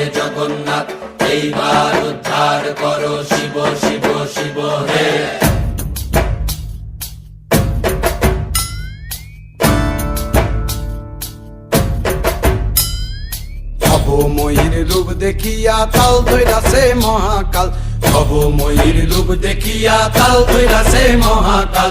হে জগন্নাথ, এইবার উদ্ধার করো শিব শিব শিব, হে। ময়ূর রূপ দেখিয়া তাল ধৈরাছে মহাকাল। ভব ময়ূর রূপ দেখিয়া তাল ধৈরাছে মহাকাল।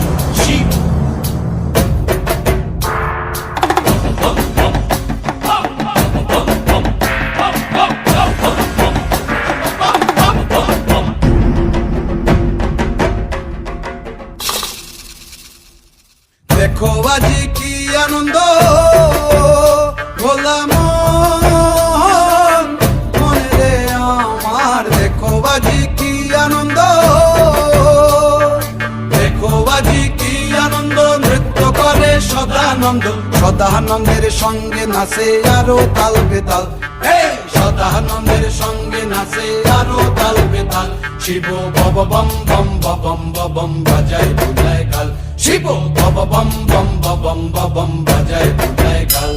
দেখো আজি কি আনন্দ? ভোলা মন মনে রে আমার। দেখো আজি কি আনন্দ? দেখো আজি কি আনন্দ? নৃত্য করে সদানন্দ। সদানন্দের সঙ্গে নাচে আরও তাল বেতাল। সদানন্দের সঙ্গে নাচে আরও তাল বেতাল। শিব বব বম বম বম বম বাজায় বুলায় গাল শিব। বব বম বম বম বম বাজায় বুলায় গাল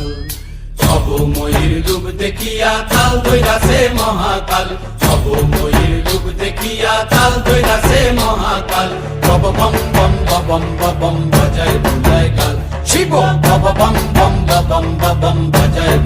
সব ময়ূর রূপ দেখিয়া তাল ধৈরাছে মহাকাল। সব ময়ূর রূপ দেখিয়া তাল ধৈরাছে মহাকাল। বব বম বম বম বম বাজায় বুলায় গাল শিব। বব বম বম বম বম বাজায়